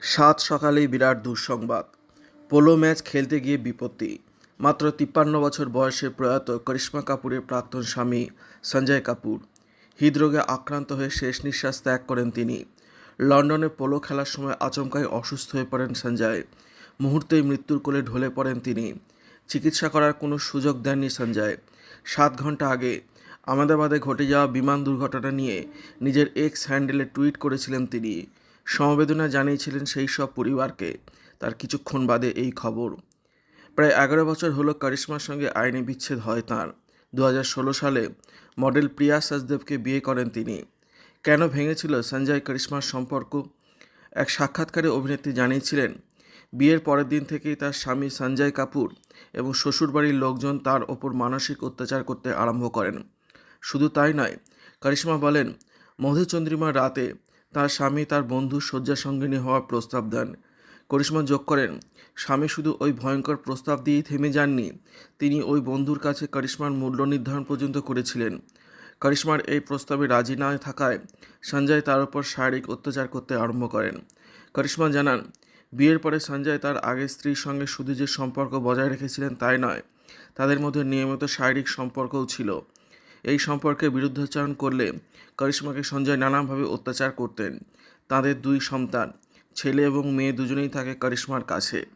সাত সকালেই বিরাট দুঃসংবাদ। পোলো ম্যাচ খেলতে গিয়ে বিপত্তি। মাত্র তিপ্পান্ন বছর বয়সে প্রয়াত করিশ্মা কাপুরের প্রাক্তন স্বামী সঞ্জয় কাপুর। হৃদরোগে আক্রান্ত হয়ে শেষ নিঃশ্বাস ত্যাগ করেন তিনি। লন্ডনে পোলো খেলার সময় আচমকাই অসুস্থ হয়ে পড়েন সঞ্জয়। মুহূর্তেই মৃত্যুর কোলে ঢলে পড়েন তিনি। চিকিৎসা করার কোনো সুযোগ দেননি সঞ্জয়। সাত ঘণ্টা আগে আহমেদাবাদে ঘটে যাওয়া বিমান দুর্ঘটনা নিয়ে নিজের এক্স হ্যান্ডেলে টুইট করেছিলেন তিনি। সমবেদনা জানিয়েছিলেন সেই সব পরিবারকে। তার কিছুক্ষণ বাদে এই খবর। প্রায় এগারো বছর হলো করিশ্মার সঙ্গে আইনি বিচ্ছেদ হয় তার। দু সালে মডেল প্রিয়া সাজদেবকে বিয়ে করেন তিনি। কেন ভেঙেছিল সঞ্জয় করিশ্মার সম্পর্ক? এক সাক্ষাৎকারে অভিনেত্রী জানিয়েছিলেন, বিয়ের পরের দিন থেকেই তার স্বামী সঞ্জয় কাপুর এবং শ্বশুরবাড়ির লোকজন তার ওপর মানসিক অত্যাচার করতে আরম্ভ করেন। শুধু তাই নয়, করিশ্মা বলেন, মধুচন্দ্রিমার রাতে তার স্বামী তার বন্ধু শয্যা সঙ্গিনী হওয়ার প্রস্তাব দেন। করিশ্মা যোগ করেন, স্বামী শুধু ওই ভয়ঙ্কর প্রস্তাব দিয়েই থেমে যাননি। তিনি ওই বন্ধুর কাছে করিশ্মার মূল্য নির্ধারণ পর্যন্ত করেছিলেন। করিশ্মার এই প্রস্তাবে রাজি না থাকায় সঞ্জয় তার উপর শারীরিক অত্যাচার করতে আরম্ভ করেন। করিশ্মা জানান, বিয়ের পরে সঞ্জয় তার আগের স্ত্রীর সঙ্গে শুধু যে সম্পর্ক বজায় রেখেছিলেন তাই নয়, তাদের মধ্যে নিয়মিত শারীরিক সম্পর্কও ছিল। এই সম্পর্কে বিরুদ্ধাচরণ করলে করিশ্মাকে সঞ্জয় নানাভাবে অত্যাচার করতেন। তাদের দুই সন্তান, ছেলে এবং মেয়ে দুজনেই থাকে করিশ্মার কাছে।